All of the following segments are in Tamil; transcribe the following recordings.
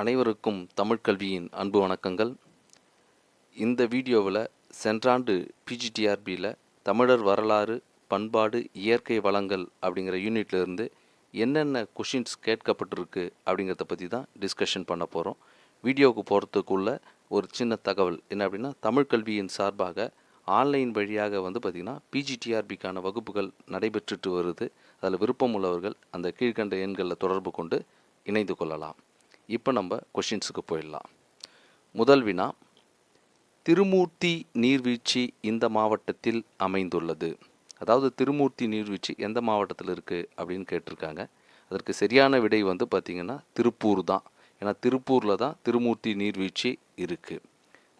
அனைவருக்கும் தமிழ் கல்வியின் அன்பு வணக்கங்கள். இந்த வீடியோவில் சென்றாண்டு பிஜிடிஆர்பியில் தமிழர் வரலாறு பண்பாடு இயற்கை வளங்கள் அப்படிங்கிற யூனிட்ல இருந்து என்னென்ன கொஷின்ஸ் கேட்கப்பட்டிருக்கு அப்படிங்கிறத பற்றி தான் டிஸ்கஷன் பண்ண போகிறோம் வீடியோவுக்கு போகிறதுக்குள்ள ஒரு சின்ன தகவல் என்ன அப்படின்னா தமிழ் கல்வியின் சார்பாக ஆன்லைன் வழியாக வந்து பார்த்திங்கன்னா பிஜிடிஆர்பிக்கான வகுப்புகள் நடைபெற்றுட்டு வருது. அதில் விருப்பம் உள்ளவர்கள் அந்த கீழ்கண்ட எண்களில் தொடர்பு கொண்டு இணைந்து கொள்ளலாம். இப்போ நம்ம கொஷின்ஸுக்கு போயிடலாம். முதல் வினா திருமூர்த்தி நீர்வீழ்ச்சி இந்த மாவட்டத்தில் அமைந்துள்ளது. அதாவது திருமூர்த்தி நீர்வீழ்ச்சி எந்த மாவட்டத்தில் இருக்குது அப்படின்னு கேட்டிருக்காங்க. அதற்கு சரியான விடை வந்து பார்த்திங்கன்னா திருப்பூர் தான். ஏன்னா திருப்பூரில் தான் திருமூர்த்தி நீர்வீழ்ச்சி இருக்குது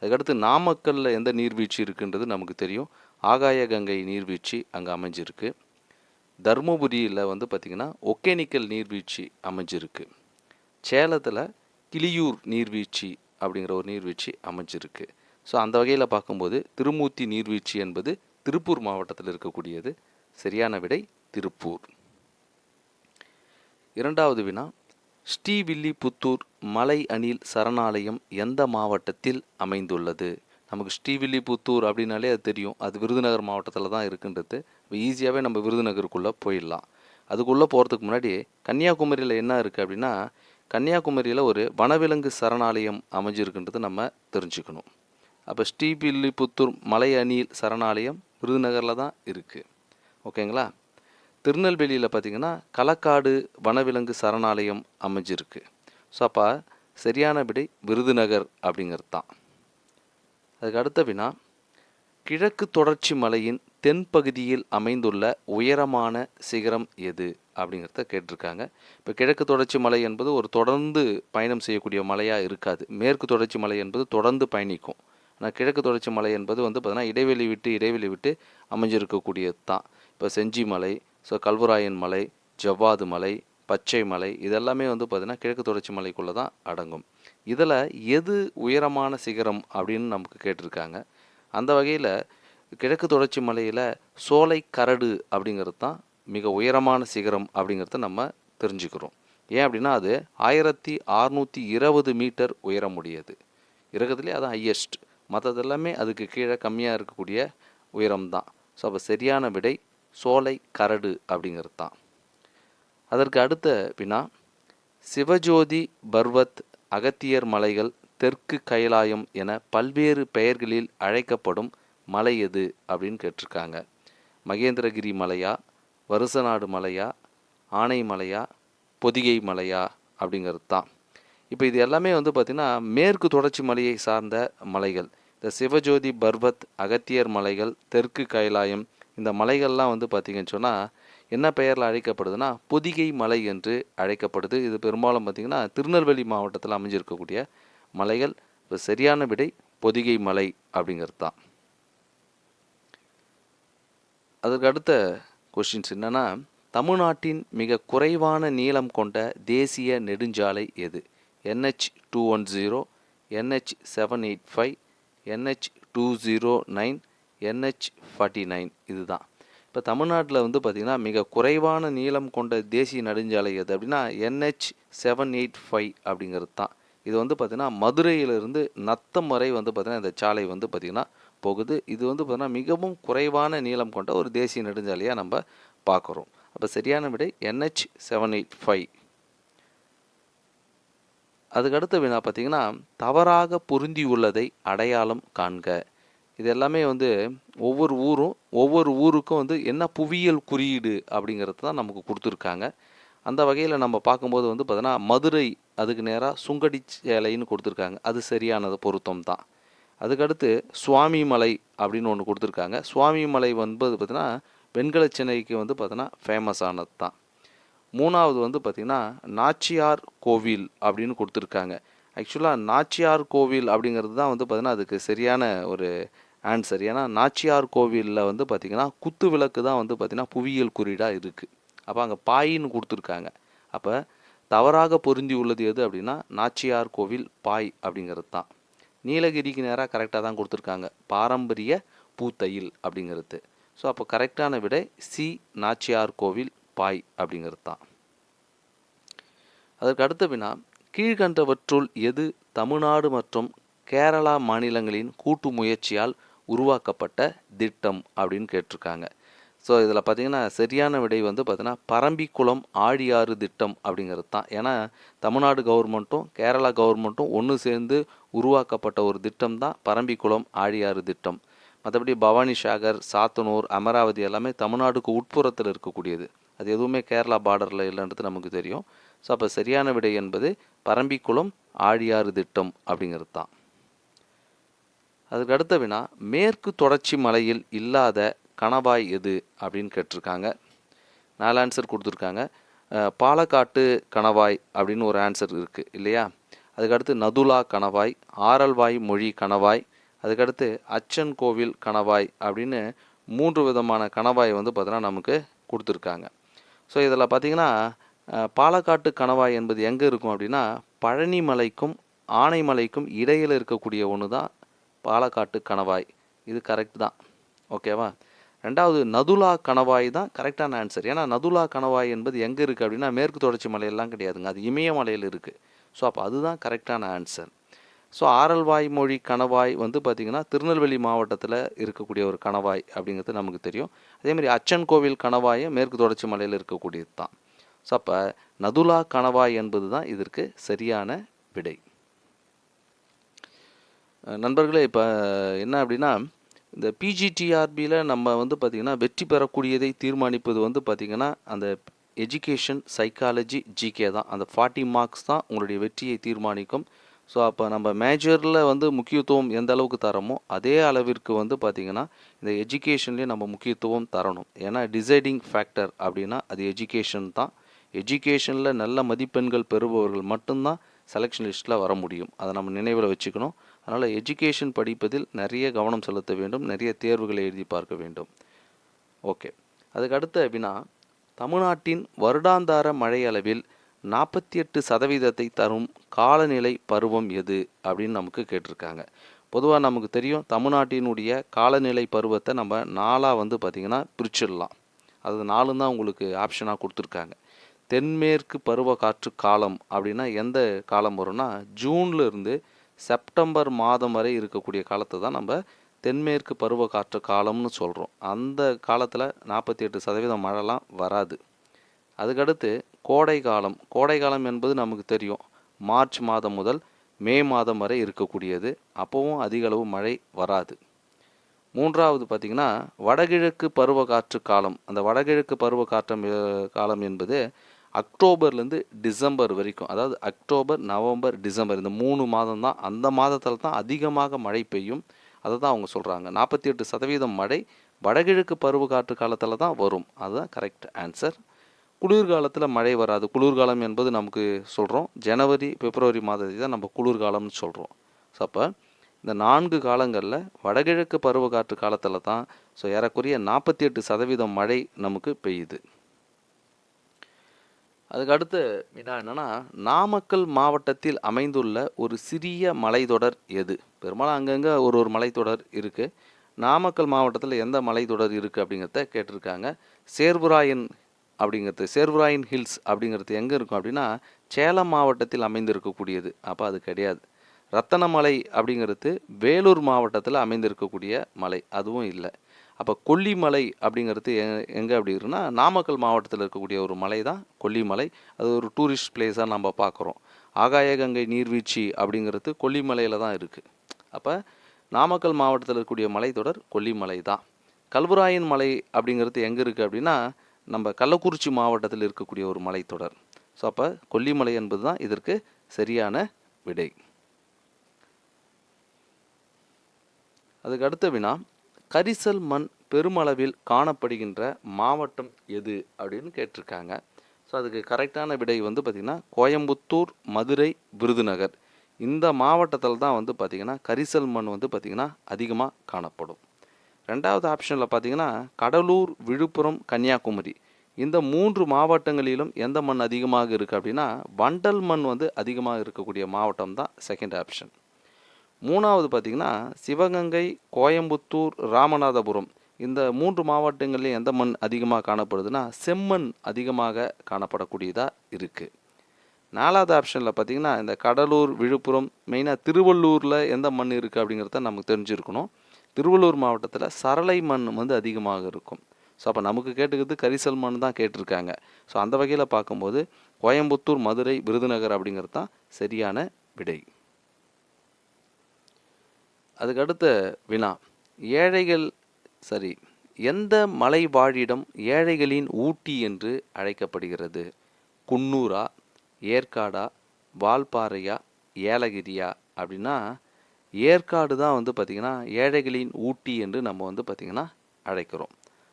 அதுக்கடுத்து நாமக்கல்லில் எந்த நீர்வீழ்ச்சி இருக்குன்றது நமக்கு தெரியும். ஆகாய கங்கை நீர்வீழ்ச்சி அங்கே அமைஞ்சிருக்கு. தருமபுரியில் வந்து பார்த்திங்கன்னா ஒகேனிக்கல் நீர்வீழ்ச்சி அமைஞ்சிருக்கு. சேலத்தில் கிளியூர் நீர்வீழ்ச்சி அப்படிங்கிற ஒரு நீர்வீழ்ச்சி அமைஞ்சிருக்கு. ஸோ அந்த வகையில் பார்க்கும்போது திருமூர்த்தி நீர்வீழ்ச்சி என்பது திருப்பூர் மாவட்டத்தில் இருக்கக்கூடியது. சரியான விடை திருப்பூர். இரண்டாவது வினா ஸ்ரீவில்லிபுத்தூர் மலை அணில் சரணாலயம் எந்த மாவட்டத்தில் அமைந்துள்ளது? நமக்கு ஸ்ரீவில்லிபுத்தூர் அப்படின்னாலே அது தெரியும். அது விருதுநகர் மாவட்டத்தில் தான் இருக்குன்றது. ஈஸியாகவே நம்ம விருதுநகருக்குள்ளே போயிடலாம். அதுக்குள்ளே போகிறதுக்கு முன்னாடி கன்னியாகுமரியில் என்ன இருக்குது அப்படின்னா கன்னியாகுமரியில் ஒரு வனவிலங்கு சரணாலயம் அமைஞ்சிருக்குன்றது நம்ம தெரிஞ்சுக்கணும். அப்போ ஸ்ரீபில்லிபுத்தூர் மலை அணில் சரணாலயம் விருதுநகரில் தான் இருக்குது ஓகேங்களா? திருநெல்வேலியில் பார்த்தீங்கன்னா களக்காடு வனவிலங்கு சரணாலயம் அமைஞ்சிருக்கு. ஸோ அப்போ சரியான விடை விருதுநகர் அப்படிங்கிறது தான் அதுக்கு அடுத்த வினா கிழக்கு தொடர்ச்சி மலையின் தென்பகுதியில் அமைந்துள்ள உயரமான சிகரம் எது அப்படிங்கிறத கேட்டிருக்காங்க. இப்போ கிழக்கு தொடர்ச்சி மலை என்பது ஒரு தொடர்ந்து பயணம் செய்யக்கூடிய மலையாக இருக்காது. மேற்கு தொடர்ச்சி மலை என்பது தொடர்ந்து பயணிக்கும். ஆனால் கிழக்கு தொடர்ச்சி மலை என்பது வந்து பார்த்தீங்கன்னா இடைவெளி விட்டு இடைவெளி விட்டு அமைஞ்சிருக்கக்கூடியது தான் இப்போ செஞ்சி மலை ஸோ கல்வராயன் மலை ஜவ்வாது மலை பச்சை மலை இதெல்லாமே வந்து பார்த்திங்கன்னா கிழக்கு தொடர்ச்சி மலைக்குள்ளே தான் அடங்கும். இதில் எது உயரமான சிகரம் அப்படின்னு நமக்கு கேட்டிருக்காங்க. அந்த வகையில் கிழக்கு தொடர்ச்சி மலையில் சோலை கரடு அப்படிங்கிறது தான் மிக உயரமான சிகரம் அப்படிங்கிறத நம்ம தெரிஞ்சுக்கிறோம். ஏன் அப்படின்னா அது ஆயிரத்தி அறுநூற்றி இருபது மீட்டர் உயரமுடையது. இருக்கிறதுலே அது ஹையஸ்ட் மற்றதெல்லாமே அதுக்கு கீழே கம்மியாக இருக்கக்கூடிய உயரம் தான். ஸோ அப்போ சரியான விடை சோலை கரடு அப்படிங்கிறது தான். அதற்கு அடுத்த வினா சிவஜோதி பர்வத் அகத்தியர் மலைகள் தெற்கு கைலாயம் என பல்வேறு பெயர்களில் அழைக்கப்படும் மலை எது அப்படின்னு கேட்டிருக்காங்க. மகேந்திரகிரி மலையா வருசநாடு மலையா ஆனை மலையா பொதிகை மலையா அப்படிங்கிறது தான். இப்போ இது எல்லாமே வந்து பார்த்திங்கன்னா மேற்கு தொடர்ச்சி மலையை சார்ந்த மலைகள். இந்த சிவஜோதி பர்வத் அகத்தியர் மலைகள் தெற்கு கைலாயம் இந்த மலைகள்லாம் வந்து பார்த்திங்கன்னு சொன்னால் என்ன பெயரில் அழைக்கப்படுதுன்னா பொதிகை மலை என்று அழைக்கப்படுது. இது பெரும்பாலும் பார்த்திங்கன்னா திருநெல்வேலி மாவட்டத்தில் அமைஞ்சிருக்கக்கூடிய மலைகள் இப்போ சரியான விடை பொதிகை மலை அப்படிங்கிறது தான். அதற்கு அடுத்த கொஷின்ஸ் என்னென்னா தமிழ்நாட்டின் மிக குறைவான நீளம் கொண்ட தேசிய நெடுஞ்சாலை எது? NH two one zero NH seven eight five NH two zero nine NH forty nine இதுதான். இப்போ தமிழ்நாட்டில் வந்து பார்த்திங்கன்னா மிக குறைவான நீளம் கொண்ட தேசிய நெடுஞ்சாலை எது அப்படின்னா என்ஹெச் செவன் எயிட் ஃபைவ் அப்படிங்கிறது தான். இது வந்து பார்த்திங்கன்னா மதுரையிலிருந்து நத்தம் வரை வந்து பார்த்திங்கன்னா இந்த சாலை வந்து பார்த்திங்கன்னா போகுது. இது வந்து பார்த்திங்கன்னா மிகவும் குறைவான நீளம் கொண்ட ஒரு தேசிய நெடுஞ்சாலையாக நம்ம பார்க்குறோம். அப்போ சரியான விடை என்ஹெச் செவன் எயிட் ஃபைவ். அதுக்கடுத்த வினா பார்த்திங்கன்னா தவறாக பொருந்தியுள்ளதை அடையாளம் காண்க. இது எல்லாமே வந்து ஒவ்வொரு ஊரும் ஒவ்வொரு ஊருக்கும் வந்து என்ன புவியியல் குறியீடு அப்படிங்கிறது தான் நமக்கு கொடுத்துருக்காங்க. அந்த வகையில் நம்ம பார்க்கும்போது வந்து பார்த்தோன்னா மதுரை அதுக்கு நேராக சுங்கடி சேலைன்னு கொடுத்துருக்காங்க. அது சரியானது பொருத்தம் தான். அதுக்கடுத்து சுவாமி மலை அப்படின்னு ஒன்று கொடுத்துருக்காங்க. சுவாமி மலை வந்து பார்த்திங்கன்னா வெண்கல சென்னைக்கு வந்து பார்த்தோன்னா ஃபேமஸானது தான். மூணாவது வந்து பார்த்திங்கன்னா நாச்சியார் கோவில் அப்படின்னு கொடுத்துருக்காங்க. ஆக்சுவலாக நாச்சியார் கோவில் அப்படிங்கிறது தான் வந்து பார்த்திங்கன்னா அதுக்கு சரியான ஒரு ஆன்சர் ஏன்னா நாச்சியார் கோவிலில் வந்து பார்த்திங்கன்னா குத்து விளக்கு தான் வந்து பார்த்திங்கன்னா புவியியல் குறியீடாக இருக்குது அப்போ அங்கே பாயின்னு கொடுத்துருக்காங்க. அப்போ தவறாக பொருந்தி உள்ளது எது அப்படின்னா நாச்சியார் கோவில் பாய் அப்படிங்கிறது தான் நீலகிரிக்கு நேராக கரெக்டாக தான் கொடுத்துருக்காங்க. பாரம்பரிய பூத்தையில் அப்படிங்கிறது. ஸோ அப்போ கரெக்டான விடை சி நாச்சியார் கோவில் பாய் அப்படிங்கிறது தான் அதற்கு அடுத்த வினா கீழ்கண்டவற்றுள் எது தமிழ்நாடு மற்றும் கேரளா மாநிலங்களின் கூட்டு முயற்சியால் உருவாக்கப்பட்ட திட்டம் அப்படின்னு கேட்டிருக்காங்க. ஸோ இதில் பார்த்தீங்கன்னா சரியான விடை வந்து பார்த்திங்கன்னா பரம்பிக்குளம் ஆழியாறு திட்டம் அப்படிங்கிறது தான். ஏன்னா தமிழ்நாடு கவர்மெண்ட்டும் கேரளா கவர்மெண்ட்டும் ஒன்று சேர்ந்து உருவாக்கப்பட்ட ஒரு திட்டம் தான் பரம்பிக்குளம் ஆழியாறு திட்டம். மற்றபடி பவானி சாகர் சாத்தனூர் அமராவதி எல்லாமே தமிழ்நாடுக்கு உட்புறத்தில் இருக்கக்கூடியது. அது எதுவுமே கேரளா பார்டரில் இல்லைன்றது நமக்கு தெரியும். ஸோ அப்போ சரியான விடை என்பது பரம்பிக்குளம் ஆழியாறு திட்டம் அப்படிங்கிறது தான். அதுக்கு அடுத்த வினா மேற்கு தொடர்ச்சி மலையில் இல்லாத கணவாய் எது அப்படின்னு கேட்டிருக்காங்க. நாலு ஆன்சர் கொடுத்துருக்காங்க. பாலக்காட்டு கணவாய் அப்படின்னு ஒரு ஆன்சர் இருக்குது இல்லையா? அதுக்கடுத்து நதுலா கணவாய் ஆரல்வாய் மொழி கணவாய் அதுக்கடுத்து அச்சன் கோவில் கணவாய் அப்படின்னு மூன்று விதமான கணவாய் வந்து பார்த்தோன்னா நமக்கு கொடுத்துருக்காங்க. ஸோ இதில் பார்த்திங்கன்னா பாலக்காட்டு கணவாய் என்பது எங்கே இருக்கும் அப்படின்னா பழனி மலைக்கும் ஆனைமலைக்கும் இடையில் இருக்கக்கூடிய ஒன்று தான் பாலக்காட்டு கணவாய் இது கரெக்ட் தான். ஓகேவா ரெண்டாவது நதுலா கணவாய் தான் கரெக்டான ஆன்சர் ஏன்னா நதுலா கணவாய் என்பது எங்கே இருக்குது அப்படின்னா மேற்கு தொடர்ச்சி மலையெல்லாம் கிடையாதுங்க. அது இமயமலையில் இருக்குது ஸோ அப்போ அதுதான் கரெக்டான ஆன்சர் ஸோ ஆரல்வாய் மொழி கணவாய் வந்து பார்த்திங்கன்னா திருநெல்வேலி மாவட்டத்தில் இருக்கக்கூடிய ஒரு கணவாய் அப்படிங்கிறது நமக்கு தெரியும். அதேமாதிரி அச்சன் கோவில் கணவாயும் மேற்கு தொடர்ச்சி மலையில் இருக்கக்கூடியது தான். ஸோ அப்போ நதுலா கணவாய் என்பது தான் இதற்கு சரியான விடை. நண்பர்களே இப்போ என்ன அப்படின்னா இந்த பிஜிடிஆர்பியில் நம்ம வந்து பார்த்திங்கன்னா வெற்றி பெறக்கூடியதை தீர்மானிப்பது வந்து பார்த்திங்கன்னா அந்த எஜுகேஷன் சைக்காலஜி ஜிகே தான். அந்த ஃபார்ட்டி மார்க்ஸ் தான் உங்களுடைய வெற்றியை தீர்மானிக்கும். ஸோ அப்போ நம்ம மேஜரில் வந்து முக்கியத்துவம் எந்த அளவுக்கு தரமோ அதே அளவிற்கு வந்து பார்த்திங்கன்னா இந்த எஜுகேஷன்லேயும் நம்ம முக்கியத்துவம் தரணும். ஏன்னா டிசைடிங் ஃபேக்டர் அப்படின்னா அது எஜுகேஷன் தான். எஜுகேஷனில் நல்ல மதிப்பெண்கள் பெறுபவர்கள் மட்டும்தான் செலெக்ஷன் லிஸ்ட்டில் வர முடியும். அதை நம்ம நினைவில் வச்சுக்கணும். அதனால் எஜுகேஷன் படிப்பதில் நிறைய கவனம் செலுத்த வேண்டும் நிறைய தேர்வுகளை எழுதி பார்க்க வேண்டும். ஓகே அதுக்கு அடுத்த வினா தமிழ்நாட்டின் வருடாந்தார மழை அளவில் நாற்பத்தி எட்டு சதவீதத்தை தரும் காலநிலை பருவம் எது அப்படின்னு நமக்கு கேட்டிருக்காங்க. பொதுவாக நமக்கு தெரியும் தமிழ்நாட்டினுடைய காலநிலை பருவத்தை நம்ம நாளாக வந்து பார்த்திங்கன்னா பிரிச்சிடலாம். அது நாலு தான் உங்களுக்கு ஆப்ஷனாக கொடுத்துருக்காங்க. தென்மேற்கு பருவ காற்று காலம் அப்படின்னா எந்த காலம் வரும்னா ஜூன்ல இருந்து செப்டம்பர் மாதம் வரை இருக்கக்கூடிய காலத்தை தான் நம்ம தென்மேற்கு பருவ காற்று காலம்னு சொல்கிறோம் அந்த காலத்தில் நாற்பத்தி எட்டு சதவீதம் மழைலாம் வராது. அதுக்கடுத்து கோடை காலம். கோடை காலம் என்பது நமக்கு தெரியும். மார்ச் மாதம் முதல் மே மாதம் வரை இருக்கக்கூடியது. அப்போவும் அதிகளவு மழை வராது. மூன்றாவது பார்த்திங்கன்னா வடகிழக்கு பருவ காற்று காலம். அந்த வடகிழக்கு பருவ காற்றம் காலம் என்பது அக்டோபர்லேருந்து டிசம்பர் வரைக்கும் அதாவது அக்டோபர் நவம்பர் டிசம்பர் இந்த மூணு மாதம் தான் அந்த மாதத்தில் தான் அதிகமாக மழை பெய்யும். அதை தான் அவங்க சொல்கிறாங்க நாற்பத்தி எட்டு சதவீதம் மழை வடகிழக்கு பருவ காற்று காலத்தில் தான் வரும். அதுதான் கரெக்ட் ஆன்சர் குளிர்காலத்தில் மழை வராது. குளிர்காலம் என்பது நமக்கு சொல்கிறோம் ஜனவரி பிப்ரவரி மாதத்தை தான் நம்ம குளிர்காலம்னு சொல்கிறோம் ஸோ அப்போ இந்த நான்கு காலங்களில் வடகிழக்கு பருவ காற்று காலத்தில் தான் ஸோ ஏறக்குறைய நாற்பத்தி எட்டு சதவீதம் மழை நமக்கு பெய்யுது. அதுக்கு அடுத்து வினா என்னன்னா நாமக்கல் மாவட்டத்தில் அமைந்துள்ள ஒரு சிறிய மலைத்தொடர் எது? பெரும்பாலும் அங்கங்கே ஒரு ஒரு மலைத்தொடர் இருக்குது நாமக்கல் மாவட்டத்தில் எந்த மலைத்தொடர் இருக்குது அப்படிங்கிறத கேட்டிருக்காங்க. சேர்வராயன் அப்படிங்கிறது சேர்வராயன் ஹில்ஸ் அப்படிங்கிறது எங்கே இருக்கும் அப்படின்னா சேலம் மாவட்டத்தில் அமைந்திருக்கக்கூடியது. அப்போ அது கிடையாது. ரத்தனமலை அப்படிங்கிறது வேலூர் மாவட்டத்தில் அமைந்திருக்கக்கூடிய மலை. அதுவும் இல்லை. அப்போ கொல்லிமலை அப்படிங்கிறது எ- எங்கே அப்படி இருக்குன்னா நாமக்கல் மாவட்டத்தில் இருக்கக்கூடிய ஒரு மலை தான் கொல்லிமலை. அது ஒரு டூரிஸ்ட் பிளேஸாக நம்ம பார்க்குறோம் ஆகாயகங்கை நீர்வீழ்ச்சி அப்படிங்கிறது கொல்லிமலையில் தான் இருக்குது அப்போ நாமக்கல் மாவட்டத்தில் இருக்கக்கூடிய மலைத்தொடர் கொல்லிமலை தான் கல்வராயன் மலை அப்படிங்கிறது எங்கே இருக்குது அப்படின்னா நம்ம கள்ளக்குறிச்சி மாவட்டத்தில் இருக்கக்கூடிய ஒரு மலைத்தொடர். ஸோ அப்போ கொல்லிமலை என்பது தான் இதற்கு சரியான விடை. அதுக்கு அடுத்த வினா கரிசல் மண் பெருமளவில் காணப்படுகின்ற மாவட்டம் எது அப்படின்னு கேட்டிருக்காங்க. ஸோ அதுக்கு கரெக்டான விடை வந்து பார்த்திங்கன்னா கோயம்புத்தூர் மதுரை விருதுநகர். இந்த மாவட்டத்தில் தான் வந்து பார்த்திங்கன்னா கரிசல் மண் வந்து பார்த்திங்கன்னா அதிகமாக காணப்படும். ரெண்டாவது ஆப்ஷனில் பார்த்தீங்கன்னா கடலூர் விழுப்புரம் கன்னியாகுமரி. இந்த மூன்று மாவட்டங்களிலும் எந்த மண் அதிகமாக இருக்குது அப்படின்னா வண்டல் மண் வந்து அதிகமாக இருக்கக்கூடிய மாவட்டம் தான் செகண்ட் ஆப்ஷன் மூணாவது பார்த்திங்கன்னா சிவகங்கை கோயம்புத்தூர் ராமநாதபுரம். இந்த மூன்று மாவட்டங்கள்லேயும் எந்த மண் அதிகமாக காணப்படுதுன்னா செம்மண் அதிகமாக காணப்படக்கூடியதாக இருக்குது நாலாவது ஆப்ஷனில் பார்த்தீங்கன்னா இந்த கடலூர் விழுப்புரம் மெயினாக திருவள்ளூரில் எந்த மண் இருக்குது அப்படிங்கிறத நமக்கு தெரிஞ்சிருக்கணும். திருவள்ளூர் மாவட்டத்தில் சரளை மண் வந்து அதிகமாக இருக்கும். ஸோ அப்போ நமக்கு கேட்டுக்கிறது கரிசல் மண் தான் கேட்டிருக்காங்க. ஸோ அந்த வகையில் பார்க்கும்போது கோயம்புத்தூர் மதுரை விருதுநகர் அப்படிங்கிறது தான் சரியான விடை. அதுக்கடுத்த வினா. ஏழைகள் சரி எந்த மலை வாழிடம் ஏழைகளின் ஊட்டி என்று அழைக்கப்படுகிறது? குன்னூரா ஏற்காடா வால்பாறையா ஏலகிரியா? அப்படின்னா ஏற்காடு தான் வந்து பார்த்திங்கன்னா ஏழைகளின் ஊட்டி என்று நம்ம வந்து பார்த்திங்கன்னா அழைக்கிறோம்.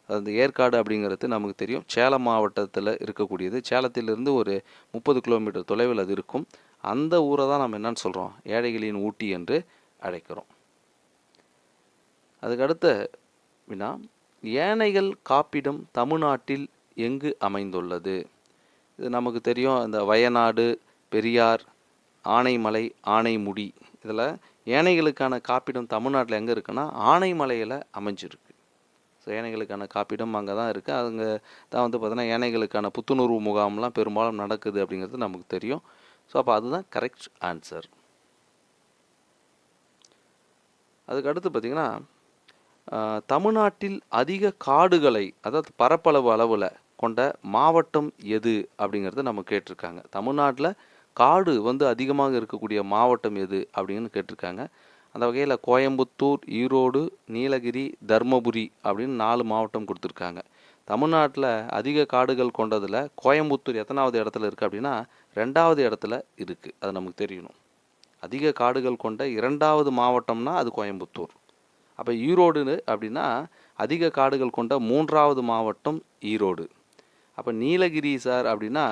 அந்த ஏற்காடு அப்படிங்கிறது நமக்கு தெரியும். சேலம் மாவட்டத்தில் இருக்கக்கூடியது. சேலத்திலிருந்து ஒரு முப்பது கிலோமீட்டர் தொலைவில் அது இருக்கும். அந்த ஊரை தான் நம்ம என்னன்னு சொல்கிறோம் ஏழைகளின் ஊட்டி என்று அழைக்கிறோம். அதுக்கடுத்த வினா யானைகள் காப்பிடம் தமிழ்நாட்டில் எங்கு அமைந்துள்ளது? இது நமக்கு தெரியும் இந்த வயநாடு பெரியார் ஆனைமலை ஆனைமுடி. இதில் யானைகளுக்கான காப்பிடம் தமிழ்நாட்டில் எங்கே இருக்குன்னா ஆனைமலையில் அமைஞ்சிருக்கு. ஸோ யானைகளுக்கான காப்பிடம் அங்கே தான் இருக்குது அங்கே தான் வந்து பார்த்தீங்கன்னா யானைகளுக்கான புத்துணர்வு முகாம்லாம் பெரும்பாலும் நடக்குது அப்படிங்கிறது நமக்கு தெரியும். ஸோ அப்போ அதுதான் கரெக்ட் ஆன்சர் அதுக்கு அடுத்து பார்த்திங்கன்னா தமிழ்நாட்டில் அதிக காடுகளை அதாவது பரப்பளவு அளவில் கொண்ட மாவட்டம் எது அப்படிங்கிறத நம்ம கேட்டிருக்காங்க. தமிழ்நாட்டில் காடு வந்து அதிகமாக இருக்கக்கூடிய மாவட்டம் எது அப்படின்னு கேட்டிருக்காங்க. அந்த வகையில் கோயம்புத்தூர் ஈரோடு நீலகிரி தர்மபுரி அப்படின்னு நாலு மாவட்டம் கொடுத்துருக்காங்க. தமிழ்நாட்டில் அதிக காடுகள் கொண்டதில் கோயம்புத்தூர் எத்தனாவது இடத்துல இருக்குது அப்படின்னா ரெண்டாவது இடத்துல இருக்குது அது நமக்கு தெரியணும். அதிக காடுகள் கொண்ட இரண்டாவது மாவட்டம்னா அது கோயம்புத்தூர். அப்போ ஈரோடு அப்படின்னா அதிக காடுகள் கொண்ட மூன்றாவது மாவட்டம் ஈரோடு. அப்போ நீலகிரி சார் அப்படின்னா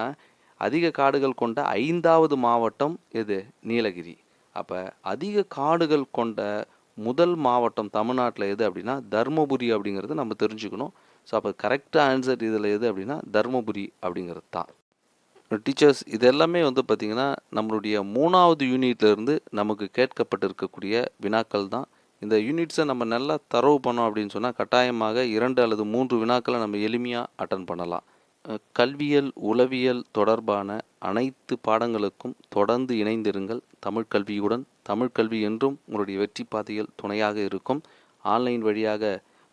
அதிக காடுகள் கொண்ட ஐந்தாவது மாவட்டம் எது? நீலகிரி. அப்போ அதிக காடுகள் கொண்ட முதல் மாவட்டம் தமிழ்நாட்டில் எது அப்படின்னா தர்மபுரி அப்படிங்கிறது நம்ம தெரிஞ்சுக்கணும். ஸோ அப்போ கரெக்டாக ஆன்சர் இதில் எது அப்படின்னா தர்மபுரி அப்படிங்கிறது தான். டீச்சர்ஸ் இது எல்லாமே வந்து பார்த்திங்கன்னா நம்மளுடைய மூணாவது யூனிட்ல இருந்து நமக்கு கேட்கப்பட்டிருக்கக்கூடிய வினாக்கள் தான். இந்த யூனிட்ஸை நம்ம நல்லா தரவு பண்ணோம் அப்படின்னு சொன்னால் கட்டாயமாக இரண்டு அல்லது மூன்று வினாக்களை நம்ம எளிமையாக அட்டன் பண்ணலாம். கல்வியல் உளவியல் தொடர்பான அனைத்து பாடங்களுக்கும் தொடர்ந்து இணைந்திருங்கள். தமிழ் கல்வியுடன் தமிழ் கல்வி என்றும் உங்களுடைய வெற்றி பாதையில் துணையாக இருக்கும். ஆன்லைன் வழியாக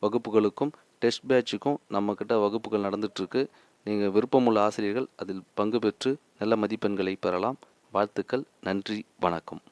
வகுப்புகளுக்கும் டெஸ்ட் பேட்சுக்கும் நம்மக்கிட்ட வகுப்புகள் நடந்துட்டுருக்கு. நீங்கள் விருப்பமுள்ள ஆசிரியர்கள் அதில் பங்கு பெற்று நல்ல மதிப்பெண்களை பெறலாம். வாழ்த்துக்கள் நன்றி வணக்கம்.